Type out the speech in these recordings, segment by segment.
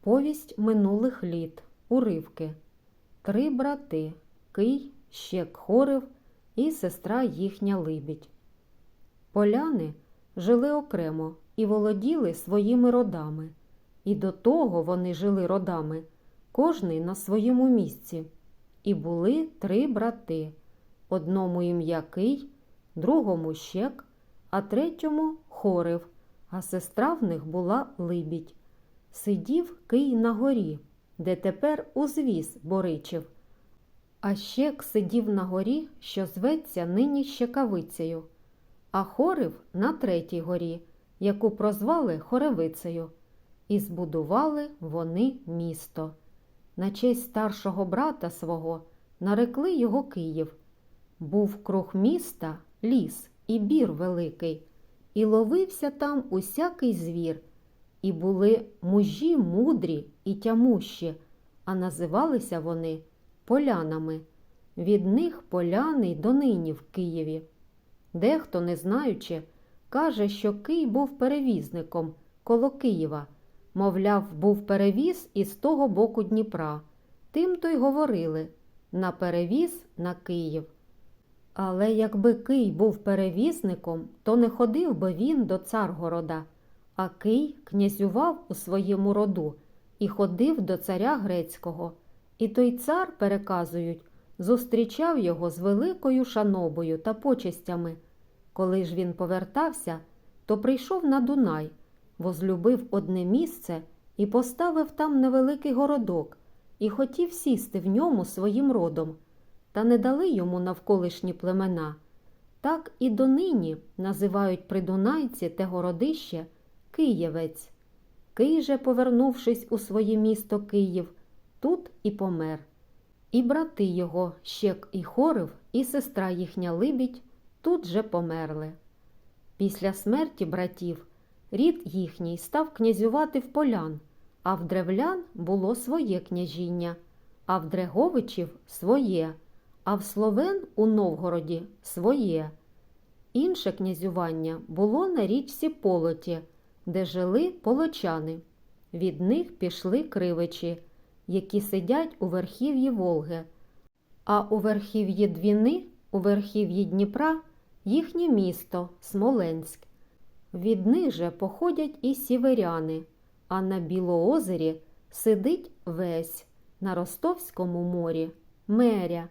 Повість минулих літ. Уривки. Три брати Кий, Щек Хорив і сестра їхня Либідь. Поляни жили окремо і володіли своїми родами. І до того вони жили родами, кожний на своєму місці. І були три брати. Одному ім'я Кий, другому Щек, а третьому Хорив, а сестра в них була Либідь. Сидів Кий на горі, де тепер узвіз Боричів. А Щек сидів на горі, що зветься нині Щекавицею, а Хорив на третій горі, яку прозвали Хоревицею. І збудували вони місто. На честь старшого брата свого нарекли його Київ. Був круг міста ліс і бір великий, і ловився там усякий звір, і були мужі мудрі і тямущі, а називалися вони полянами. Від них поляни й донині в Києві. Дехто, не знаючи, каже, що Кий був перевізником коло Києва. Мовляв, був перевіз із того боку Дніпра. Тим то й говорили на перевіз на Київ. Але якби Кий був перевізником, то не ходив би він до Царгорода, а Кий князював у своєму роду і ходив до царя грецького. І той цар, переказують, зустрічав його з великою шанобою та почестями. Коли ж він повертався, то прийшов на Дунай, возлюбив одне місце і поставив там невеликий городок, і хотів сісти в ньому своїм родом, та не дали йому навколишні племена. Так і донині називають придунайці те городище Києвець. Кий же, повернувшись у своє місто Київ, тут і помер. І брати його, Щек і Хорив, і сестра їхня Либідь, тут же померли. Після смерті братів рід їхній став князювати в полян, а в древлян було своє княжіння, а в Дреговичів своє, а в Словен у Новгороді своє. Інше князювання було на річці Полоті, де жили полочани. Від них пішли кривичі, які сидять у верхів'ї Волги, а у верхів'ї Двіни, у верхів'ї Дніпра їхнє місто Смоленськ. Від них же походять і сіверяни, а на Білоозері сидить весь, на Ростовському морі меря,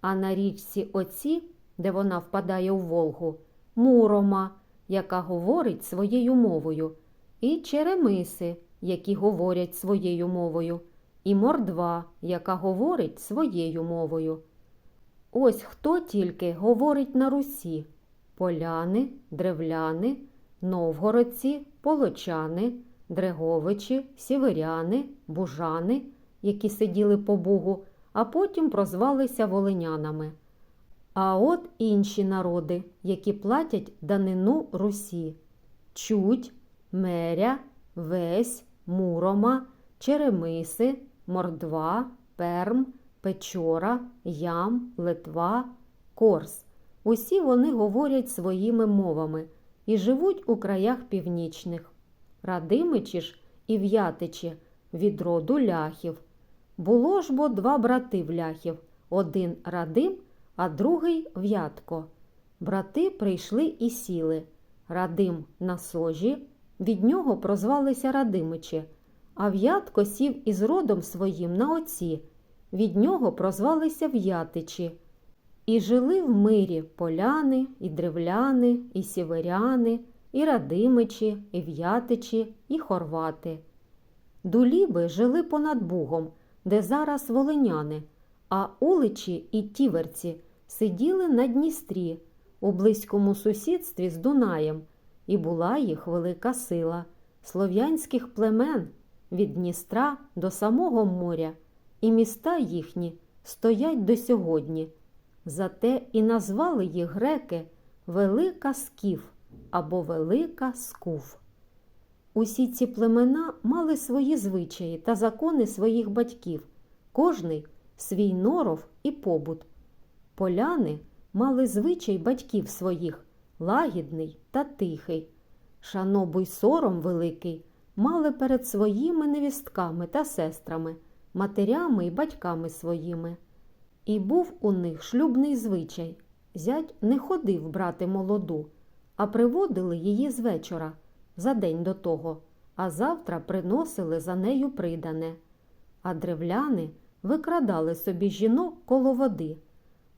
а на річці Оці, де вона впадає у Волгу, Мурома, яка говорить своєю мовою, і Черемиси, які говорять своєю мовою, і Мордва, яка говорить своєю мовою. Ось хто тільки говорить на Русі поляни, древляни, новгородці, полочани, дреговичі, сіверяни, бужани, які сиділи по Бугу, а потім прозвалися волинянами. А от інші народи, які платять данину Русі Чуть, Меря, Весь, Мурома, Черемиси, Мордва, Перм, Печора, Ям, Литва, Корс. Усі вони говорять своїми мовами і живуть у краях північних. Радимичі ж і в'ятичі від роду ляхів. Було ж бо два брати вляхів один Радим, а другий в'ятко. Брати прийшли і сіли. Радим на сожі, від нього прозвалися Радимичі, а в'ятко сів із родом своїм на оці, від нього прозвалися в'ятичі. І жили в мирі поляни, і древляни, і сіверяни, і радимичі, і в'ятичі, і хорвати. Дуліби жили понад Бугом, де зараз волиняни, а уличі і тіверці сиділи на Дністрі, у близькому сусідстві з Дунаєм, і була їх велика сила слов'янських племен від Дністра до самого моря, і міста їхні стоять до сьогодні. Зате і назвали їх греки Велика Скіф або Велика Скуф. Усі ці племена мали свої звичаї та закони своїх батьків, кожний свій норов і побут. Поляни мали звичай батьків своїх лагідний та тихий. Шанобу й сором великий мали перед своїми невістками та сестрами, матерями і батьками своїми. І був у них шлюбний звичай. Зять не ходив брати молоду, а приводили її з вечора, за день до того, а завтра приносили за нею придане. А древляни викрадали собі жінок коло води.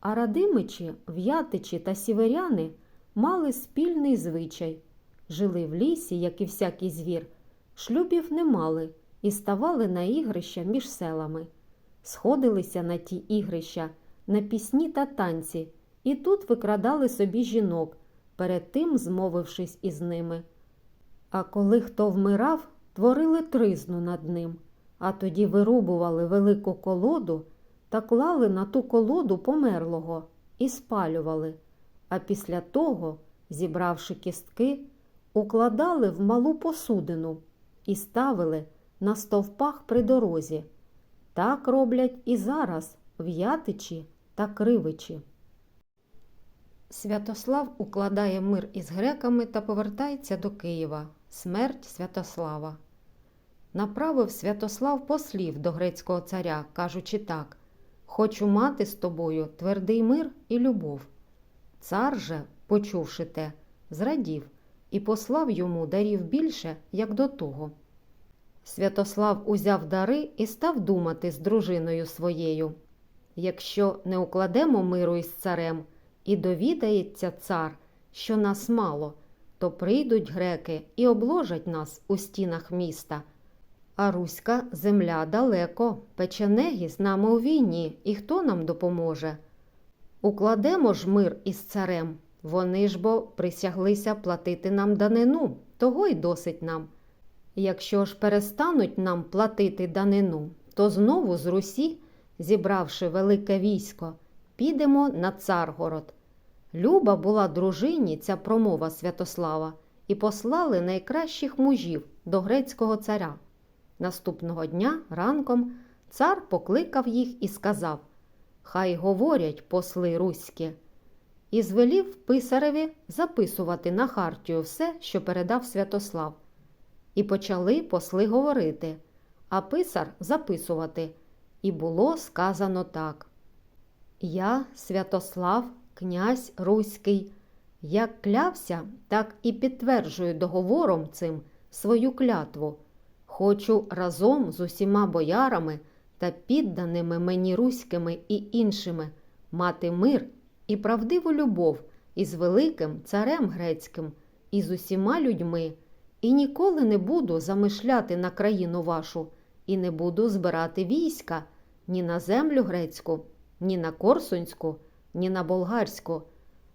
А радимичі, в'ятичі та сіверяни мали спільний звичай. Жили в лісі, як і всякий звір, шлюбів не мали і ставали на ігрища між селами. Сходилися на ті ігрища, на пісні та танці, і тут викрадали собі жінок, перед тим змовившись із ними. А коли хто вмирав, творили тризну над ним, а тоді вирубували велику колоду та клали на ту колоду померлого і спалювали, а після того, зібравши кістки, укладали в малу посудину і ставили на стовпах при дорозі. Так роблять і зараз в Ятичі та Кривичі. Святослав укладає мир із греками та повертається до Києва. Смерть Святослава. Направив Святослав послів до грецького царя, кажучи так Хочу мати з тобою твердий мир і любов. Цар же, почувши те, зрадів і послав йому дарів більше, як до того. Святослав узяв дари і став думати з дружиною своєю. Якщо не укладемо миру із царем, і довідається цар, що нас мало, то прийдуть греки і обложать нас у стінах міста. А руська земля далеко, печенеги з нами у війні, і хто нам допоможе? Укладемо ж мир із царем, вони ж бо присяглися платити нам данину, того й досить нам. Якщо ж перестануть нам платити данину, то знову з Русі, зібравши велике військо, підемо на Царгород. Люба була дружині ця промова Святослава, і послали найкращих мужів до грецького царя. Наступного дня ранком цар покликав їх і сказав Хай говорять посли руські. І звелів писареві записувати на хартію все, що передав Святослав. І почали посли говорити, а писар записувати. І було сказано так. Я, Святослав, князь Руський, як клявся, так і підтверджую договором цим свою клятву. Хочу разом з усіма боярами та підданими мені руськими і іншими мати мир і правдиву любов із великим царем грецьким, і з усіма людьми, і ніколи не буду замишляти на країну вашу, і не буду збирати війська ні на землю грецьку, ні на корсунську, ні на болгарську.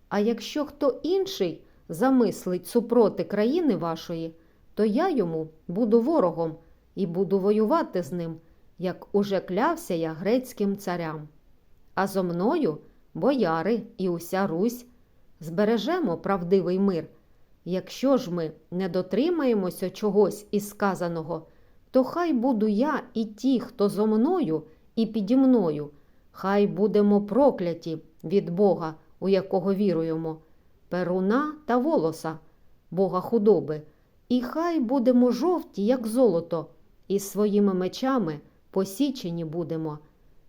А якщо хто інший замислить супроти країни вашої, то я йому буду ворогом і буду воювати з ним, як уже клявся я грецьким царям. А зо мною бояри і уся Русь збережемо правдивий мир. Якщо ж ми не дотримаємося чогось із сказаного, то хай буду я і ті, хто зо мною і піді мною, хай будемо прокляті від Бога, у якого віруємо, перуна та волоса, Бога худоби, і хай будемо жовті, як золото, і своїми мечами посічені будемо.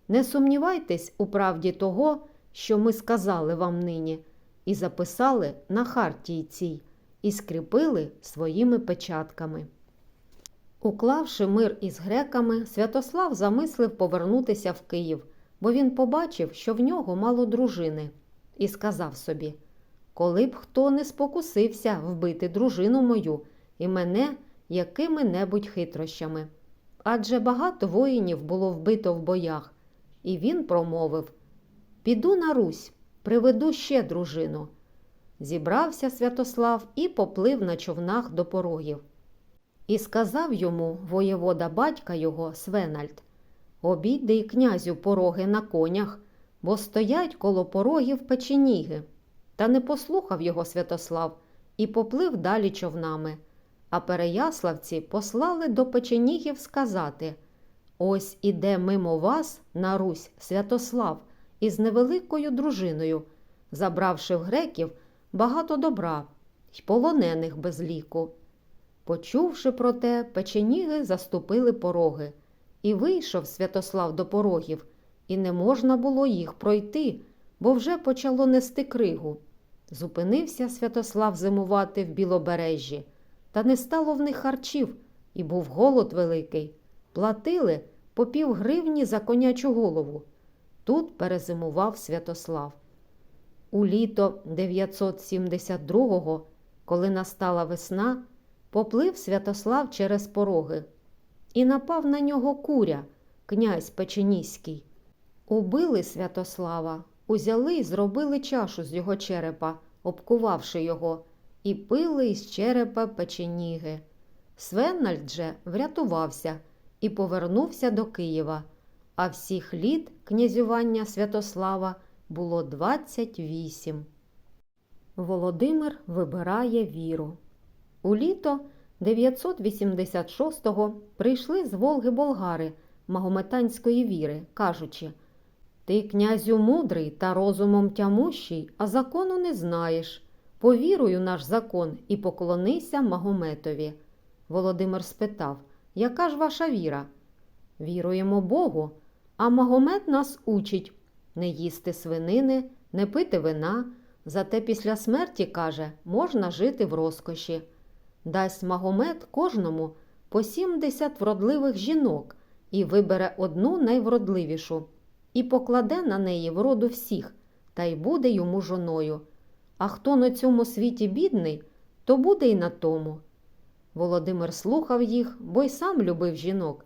Не сумнівайтесь у правді того, що ми сказали вам нині, і записали на хартії цій, і скріпили своїми печатками. Уклавши мир із греками, Святослав замислив повернутися в Київ, бо він побачив, що в нього мало дружини, і сказав собі коли б хто не спокусився вбити дружину мою і мене якими-небудь хитрощами. Адже багато воїнів було вбито в боях, і він промовив Піду на Русь, приведу ще дружину. Зібрався Святослав і поплив на човнах до порогів. І сказав йому воєвода батька його Свенальд Обійди князю пороги на конях, бо стоять коло порогів печеніги. Та не послухав його Святослав і поплив далі човнами. А переяславці послали до печенігів сказати Ось іде мимо вас на Русь Святослав із невеликою дружиною, забравши в греків багато добра й полонених без ліку. Почувши про те, печеніги заступили пороги. І вийшов Святослав до порогів, і не можна було їх пройти, бо вже почало нести кригу. Зупинився Святослав зимувати в Білобережжі, та не стало в них харчів, і був голод великий. Платили по пів гривні за конячу голову. Тут перезимував Святослав. У літо 972-го, коли настала весна, поплив Святослав через пороги, і напав на нього куря, князь Печеніський. Убили Святослава, узяли й зробили чашу з його черепа, обкувавши його, і пили із черепа печеніги. Свенальд же врятувався і повернувся до Києва, а всіх літ князювання Святослава було 28. Володимир вибирає віру. У літо 986-го прийшли з Волги болгари магометанської віри, кажучи Ти, князю мудрий та розумом тямущий, а закону не знаєш. Повірую наш закон і поклонися Магометові. Володимир спитав Яка ж ваша віра? Віруємо Богу, а Магомет нас учить не їсти свинини, не пити вина, зате після смерті, каже, можна жити в розкоші. Дасть Магомет кожному по 70 вродливих жінок і вибере одну найвродливішу, і покладе на неї вроду всіх, та й буде йому жоною. А хто на цьому світі бідний, то буде й на тому. Володимир слухав їх, бо й сам любив жінок.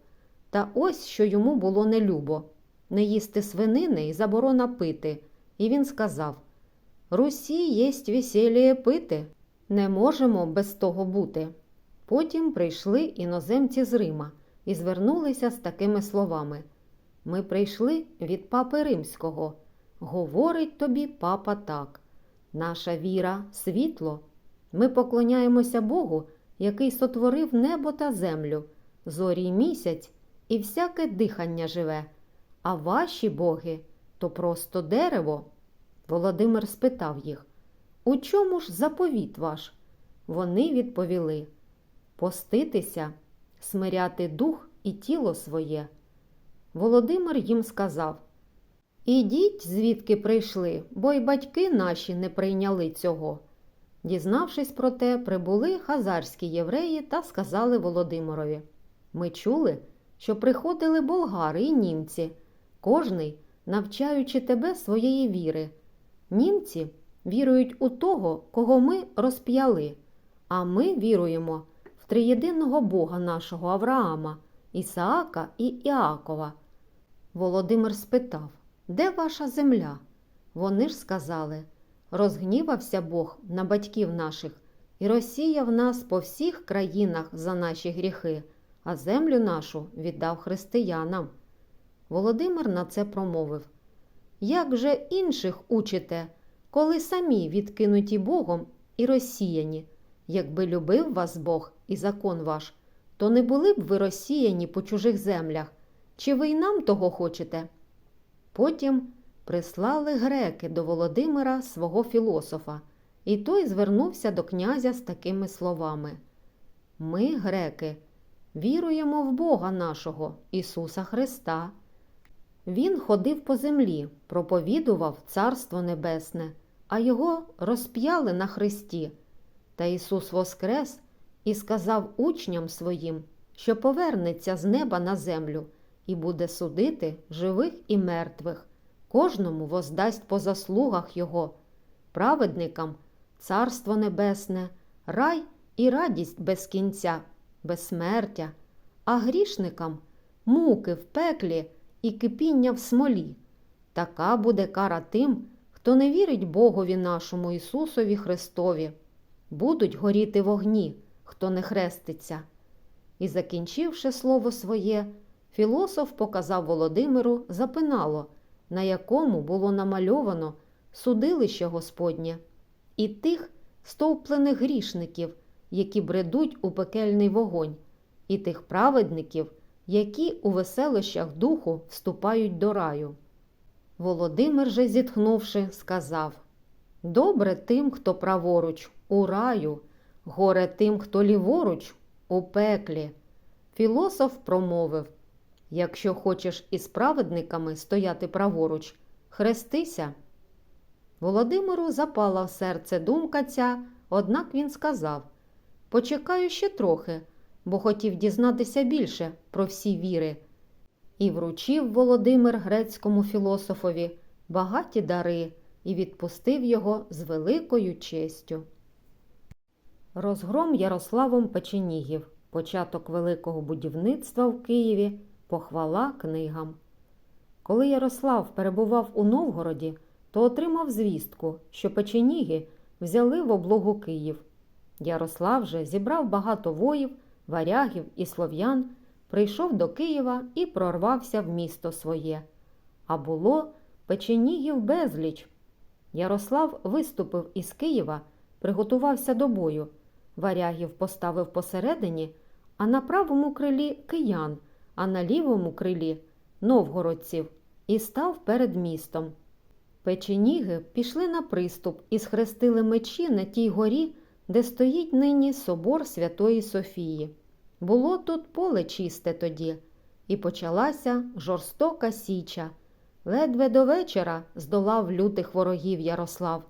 Та ось що йому було нелюбо не їсти свинини і заборона пити. І він сказав Русі єсть весіліє пити. Не можемо без того бути. Потім прийшли іноземці з Рима і звернулися з такими словами Ми прийшли від папи римського. Говорить тобі папа так. Наша віра світло. Ми поклоняємося Богу, який сотворив небо та землю, зорі й місяць і всяке дихання живе. А ваші боги то просто дерево. Володимир спитав їх У чому ж заповіт ваш? Вони відповіли поститися, смиряти дух і тіло своє. Володимир їм сказав Ідіть, звідки прийшли, бо й батьки наші не прийняли цього. Дізнавшись про те, прибули хазарські євреї та сказали Володимирові Ми чули, що приходили болгари і німці, кожний навчаючи тебе своєї віри. Німці вірують у того, кого ми розп'яли, а ми віруємо в триєдиного Бога нашого Авраама, Ісаака і Іакова. Володимир спитав, де ваша земля? Вони ж сказали розгнівався Бог на батьків наших і розсіяв нас по всіх країнах за наші гріхи, а землю нашу віддав християнам. Володимир на це промовив Як же інших учите, коли самі відкинуті Богом і розсіяні? Якби любив вас Бог і закон ваш, то не були б ви розсіяні по чужих землях, чи ви й нам того хочете? Потім прислали греки до Володимира свого філософа, і той звернувся до князя з такими словами Ми, греки, віруємо в Бога нашого, Ісуса Христа. Він ходив по землі, проповідував Царство Небесне, а його розп'яли на хресті. Та Ісус воскрес і сказав учням своїм, що повернеться з неба на землю і буде судити живих і мертвих, кожному воздасть по заслугах Його, праведникам Царство Небесне, рай і радість без кінця, безсмертя, а грішникам муки в пеклі і кипіння в смолі. Така буде кара тим, хто не вірить Богові нашому Ісусові Христові. Будуть горіти вогні, хто не хреститься. І, закінчивши слово своє, філософ показав Володимиру запинало, на якому було намальовано судилище Господнє, і тих стовплених грішників, які бредуть у пекельний вогонь, і тих праведників, які у веселощах духу вступають до раю. Володимир же, зітхнувши, сказав Добре тим, хто праворуч, у раю, горе тим, хто ліворуч, у пеклі. Філософ промовив Якщо хочеш із праведниками стояти праворуч, хрестися. Володимиру запала в серце думка ця, однак він сказав Почекаю ще трохи, бо хотів дізнатися більше про всі віри. І вручив Володимир грецькому філософові багаті дари і відпустив його з великою честю. Розгром Ярославом Печенігів, початок великого будівництва в Києві, похвала книгам. Коли Ярослав перебував у Новгороді, то отримав звістку, що печеніги взяли в облогу Київ. Ярослав же зібрав багато воїв, варягів і слов'ян, прийшов до Києва і прорвався в місто своє. А було печенігів безліч. Ярослав виступив із Києва, приготувався до бою. Варягів поставив посередині, а на правому крилі киян, а на лівому крилі новгородців, і став перед містом. Печеніги пішли на приступ і схрестили мечі на тій горі, де стоїть нині собор Святої Софії. Було тут поле чисте тоді, і почалася жорстока січа. Ледве до вечора здолав лютих ворогів Ярослав,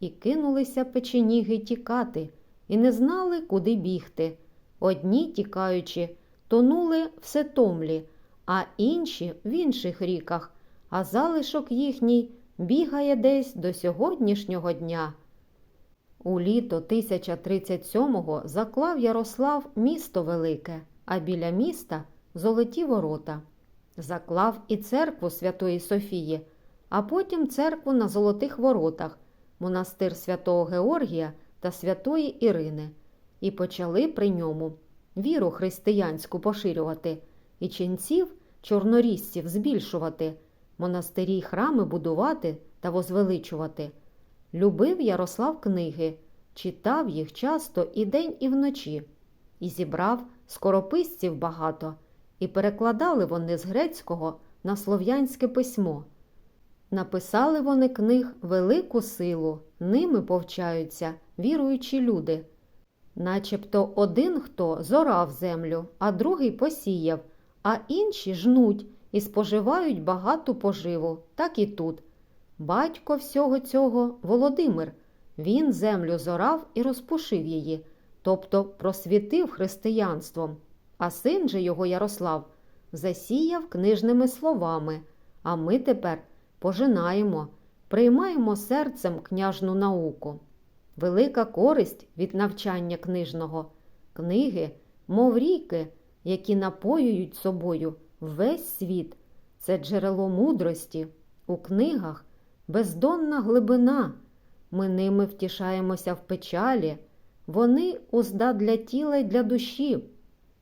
і кинулися печеніги тікати, і не знали, куди бігти. Одні, тікаючи, тонули в Сетомлі, а інші в інших ріках, а залишок їхній бігає десь до сьогоднішнього дня. У літо 1037-го заклав Ярослав місто велике, а біля міста золоті ворота. Заклав і церкву Святої Софії, а потім церкву на Золотих Воротах, монастир святого Георгія та святої Ірини, і почали при ньому віру християнську поширювати, і ченців чорнорізців збільшувати, монастирі й храми будувати та возвеличувати. Любив Ярослав книги, читав їх часто і день, і вночі, і зібрав скорописців багато, і перекладали вони з грецького на слов'янське письмо. Написали вони книг велику силу, ними повчаються віруючі люди. Начебто один хто зорав землю, а другий посіяв, а інші жнуть і споживають багату поживу, так і тут. Батько всього цього Володимир. Він землю зорав і розпушив її, тобто просвітив християнством, а син же його Ярослав засіяв книжними словами, а ми тепер пожинаємо, приймаємо серцем княжну науку. Велика користь від навчання книжного, книги, мов ріки, які напоюють собою весь світ, це джерело мудрості. У книгах бездонна глибина. Ми ними втішаємося в печалі, вони узда для тіла й для душі.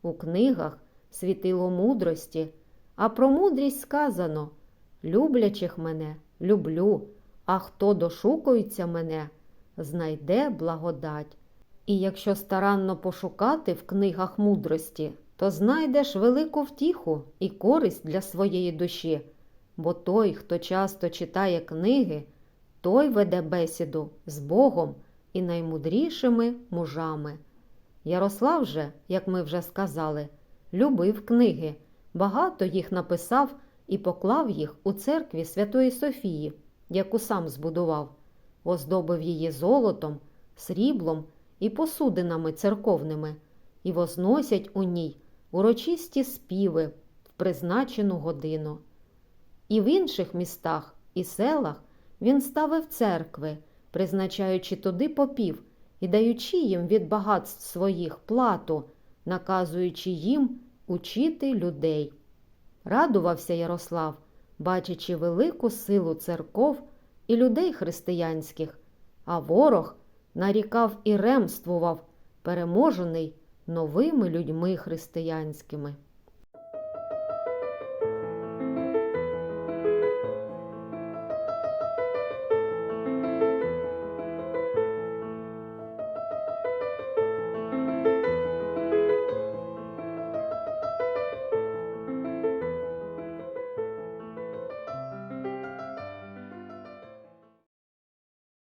У книгах світило мудрості, а про мудрість сказано люблячих мене люблю, а хто дошукується мене, знайде благодать. І якщо старанно пошукати в книгах мудрості, то знайдеш велику втіху і користь для своєї душі, бо той, хто часто читає книги, той веде бесіду з Богом і наймудрішими мужами. Ярослав же, як ми вже сказали, любив книги, багато їх написав і поклав їх у церкві Святої Софії, яку сам збудував, оздобив її золотом, сріблом і посудинами церковними, і возносять у ній урочисті співи в призначену годину. І в інших містах і селах він ставив церкви, призначаючи туди попів і даючи їм від багатств своїх плату, наказуючи їм учити людей. Радувався Ярослав, бачачи велику силу церков і людей християнських, а ворог нарікав і ремствував, переможений новими людьми християнськими.